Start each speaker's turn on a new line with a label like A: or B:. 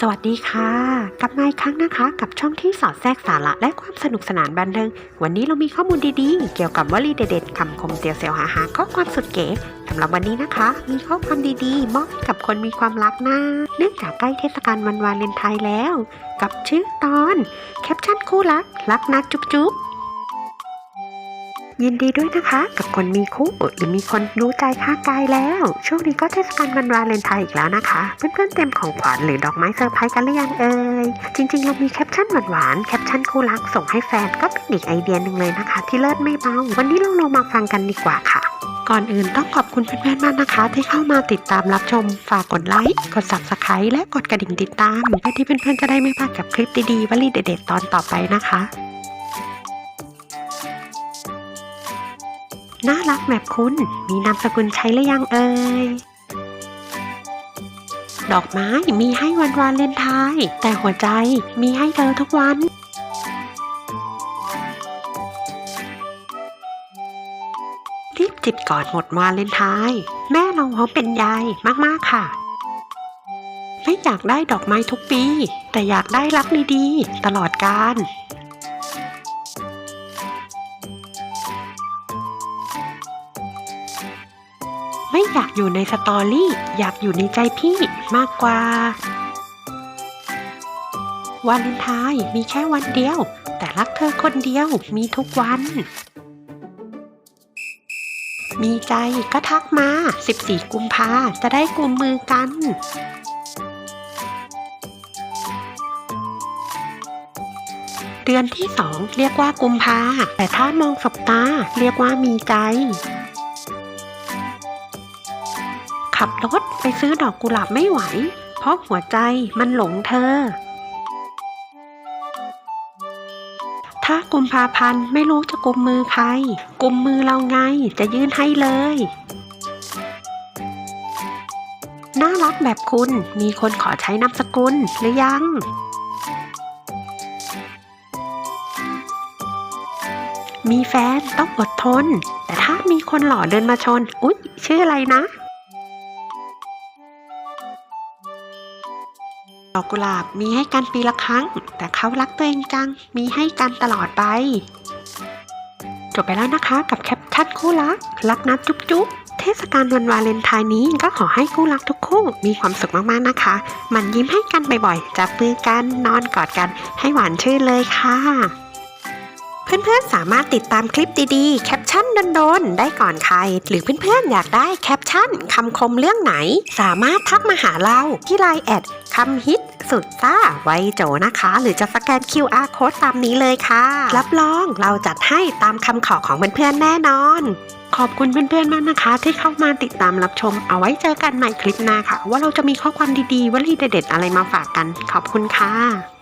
A: สวัสดีค่ะ กลับมาอีกครั้งนะคะ กับช่องที่สอดแทรกสาระและความสนุกสนานบันเทิง วันนี้เรามีข้อมูลดีๆ เกี่ยวกับวลีเด็ดๆคำคมเตียวเซลหาหาข้อความสุดเก๋สำหรับวันนี้นะคะ มีข้อความดีๆมอบให้กับคนมีความรักนะเนื่องจากใกล้เทศกาลวันวาเลนไทน์แล้ว กับชื่อตอน แคปชั่นคู่รัก รักนะจุ๊บจุ๊บ ยินดีด้วยนะคะ กับคนมีคู่หรือมีคนรู้ใจค่ากายแล้ว ช่วงนี้ก็เทศกาลวันวาเลนไทน์อีกแล้วนะคะ เพื่อนๆเตรียมของขวัญหรือดอกไม้เซอร์ไพรส์กันหรือยังเอ่ยจริงๆ เรามีแคปชั่นหวานๆแคปชั่นคู่รักส่งให้แฟนก็เป็นอีกไอเดียหนึ่งเลยนะคะ ที่เลิศไม่เบาวันนี้เราลองมาฟังกันดีกว่าค่ะก่อนอื่นต้องขอบคุณเพื่อนๆมากนะคะ ที่เข้ามาติดตามรับชม ฝากกดไลค์ กด subscribe และกดกระดิ่งติดตามเพื่อที่เพื่อนๆจะได้ไม่พลาดกับคลิปดีๆวลีเด็ดๆตอนต่อไปนะคะ น่ารักแบบคุณ มีนามสกุลใช้หรือยังเอ่ย ดอกไม้มีให้วันวาเลนไทน์แต่หัวใจมีให้เธอทุกวันรีบจิบก่อนหมดวาเลนไทน์แม่เราเขาเป็นยายมากๆค่ะ ไม่อยากได้ดอกไม้ทุกปี แต่อยากได้รักดีๆ ตลอดกาล ไม่อยากอยู่ในสตอรี่ อยากอยู่ในใจพี่มากกว่าวาเลนไทน์มีแค่วันเดียว แต่รักเธอคนเดียวมีทุกวัน มีใจก็ทักมา 14 กุมภาจะได้กุมมือกันเดือนที่สองเรียกว่ากุมภาแต่ถ้ามองสบตาเรียกว่ามีใจ ขับรถไปซื้อดอกกุหลาบไม่ไหว เพราะหัวใจมันหลงเธอ ถ้ากุมภาพันธ์ไม่รู้จะกุมมือใคร กุมมือเราไงจะยื่นให้เลย น่ารักแบบคุณมีคนขอใช้นามสกุลหรือยังมีแฟนต้องอดทน แต่ถ้ามีคนหล่อเดินมาชน อุ๊ย ชื่ออะไรนะ ดอกกุหลาบมีให้กันปีละครั้ง แต่เขารักตัวเองจัง มีให้กันตลอดไป จบไปแล้วนะคะกับแคปชั่นคู่รัก รักนะจุ๊บจุ๊บเทศกาลวันวาเลนไทน์นี้ก็ขอให้คู่รักทุกคู่มีความสุขมากๆนะคะ มันยิ้มให้กันบ่อยๆ จับมือกันนอนกอดกันให้หวานชื่นเลยค่ะ เพื่อนๆสามารถติดตามคลิปดีๆ แคปชั่นโดนๆ ได้ก่อนใคร หรือเพื่อนๆอยากได้แคปชั่นคำคมเรื่องไหน สามารถทักมาหาเราที่ไลน์แอด คำฮิตสุดซ่าไวโจนะคะ หรือจะสแกน QR code ตามนี้เลยค่ะ รับรองเราจัดให้ตามคำขอของเพื่อนๆแน่นอน ขอบคุณเพื่อนๆมากนะคะ ที่เข้ามาติดตามรับชม เอาไว้เจอกันใหม่คลิปหน้าค่ะ ว่าเราจะมีข้อความดีๆวลีเด็ดๆอะไรมาฝากกัน ขอบคุณค่ะ